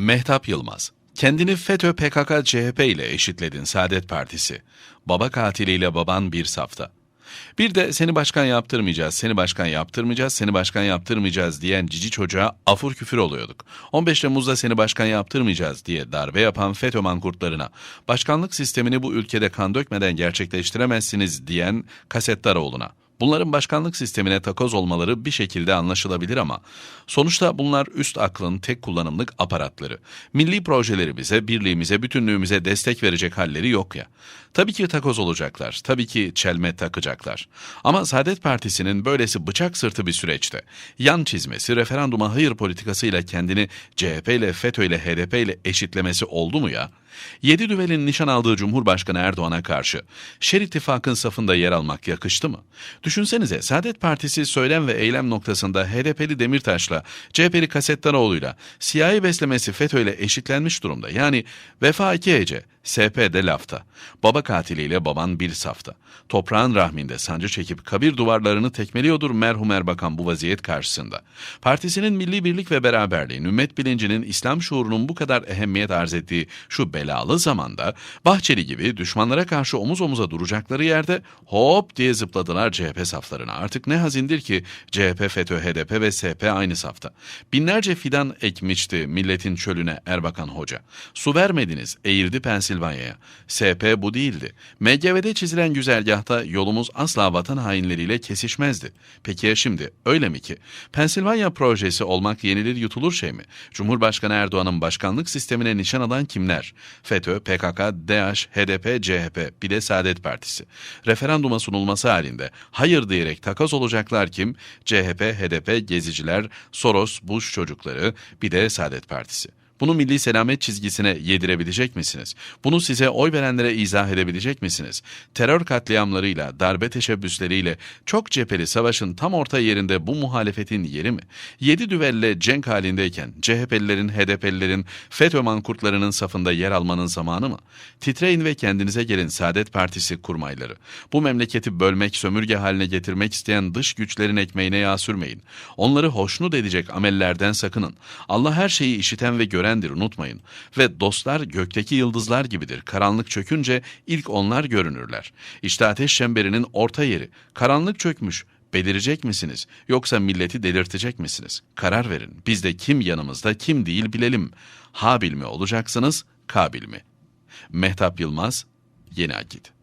Mehtap Yılmaz Kendini FETÖ, PKK, CHP ile eşitledin Saadet Partisi. Baba katiliyle baban bir safta. Bir de seni başkan yaptırmayacağız, seni başkan yaptırmayacağız, seni başkan yaptırmayacağız diyen cici çocuğa afur küfür oluyorduk. 15 Temmuz'da seni başkan yaptırmayacağız diye darbe yapan FETÖ mankurtlarına, başkanlık sistemini bu ülkede kan dökmeden gerçekleştiremezsiniz diyen Kasettaroğlu'na. Bunların başkanlık sistemine takoz olmaları bir şekilde anlaşılabilir ama sonuçta bunlar üst aklın tek kullanımlık aparatları. Milli projelerimize, birliğimize, bütünlüğümüze destek verecek halleri yok ya. Tabii ki takoz olacaklar, tabii ki çelme takacaklar. Ama Saadet Partisi'nin böylesi bıçak sırtı bir süreçte yan çizmesi, referanduma hayır politikasıyla kendini CHP ile FETÖ ile HDP ile eşitlemesi oldu mu ya? Yedi düvelin nişan aldığı Cumhurbaşkanı Erdoğan'a karşı Şer İttifak'ın safında yer almak yakıştı mı? Düşünsenize Saadet Partisi söylem ve eylem noktasında HDP'li Demirtaş'la, CHP'li Kasettanoğlu'yla, siyahi beslemesi FETÖ ile eşitlenmiş durumda. Yani vefa iki hece, SP'de lafta. Baba katiliyle baban bir safta. Toprağın rahminde sancı çekip kabir duvarlarını tekmeliyordur merhum Erbakan bu vaziyet karşısında. Partisinin milli birlik ve beraberliğin, ümmet bilincinin, İslam şuurunun bu kadar ehemmiyet arz ettiği şu belalı zamanda Bahçeli gibi düşmanlara karşı omuz omuza duracakları yerde hop diye zıpladılar CHP saflarına. Artık ne hazindir ki CHP, FETÖ, HDP ve SP aynı safta. Binlerce fidan ekmişti milletin çölüne Erbakan Hoca. Su vermediniz, eğirdi Pensilvanya'ya. SP bu değildi. MGV'de çizilen güzergahta yolumuz asla vatan hainleriyle kesişmezdi. Peki ya şimdi öyle mi ki? Pensilvanya projesi olmak yenilir yutulur şey mi? Cumhurbaşkanı Erdoğan'ın başkanlık sistemine nişan alan kimler? FETÖ, PKK, DAEŞ, HDP, CHP, bir de Saadet Partisi. Referanduma sunulması halinde hayır diyerek takas olacaklar kim? CHP, HDP, geziciler, Soros, Bush çocukları, bir de Saadet Partisi. Bunu milli selamet çizgisine yedirebilecek misiniz? Bunu size oy verenlere izah edebilecek misiniz? Terör katliamlarıyla, darbe teşebbüsleriyle çok cepheli savaşın tam orta yerinde bu muhalefetin yeri mi? Yedi düvelle cenk halindeyken CHP'lilerin, HDP'lilerin, FETÖ mankurtlarının safında yer almanın zamanı mı? Titreyin ve kendinize gelin Saadet Partisi kurmayları. Bu memleketi bölmek, sömürge haline getirmek isteyen dış güçlerin ekmeğine yağ sürmeyin. Onları hoşnut edecek amellerden sakının. Allah her şeyi işiten ve gören görendir unutmayın. Ve dostlar gökteki yıldızlar gibidir. Karanlık çökünce ilk onlar görünürler. İşte ateş çemberinin orta yeri. Karanlık çökmüş. Belirecek misiniz? Yoksa milleti delirtecek misiniz? Karar verin. Biz de kim yanımızda kim değil bilelim. Habil mi olacaksınız, kabil mi? Mehtap Yılmaz, Yeni Akit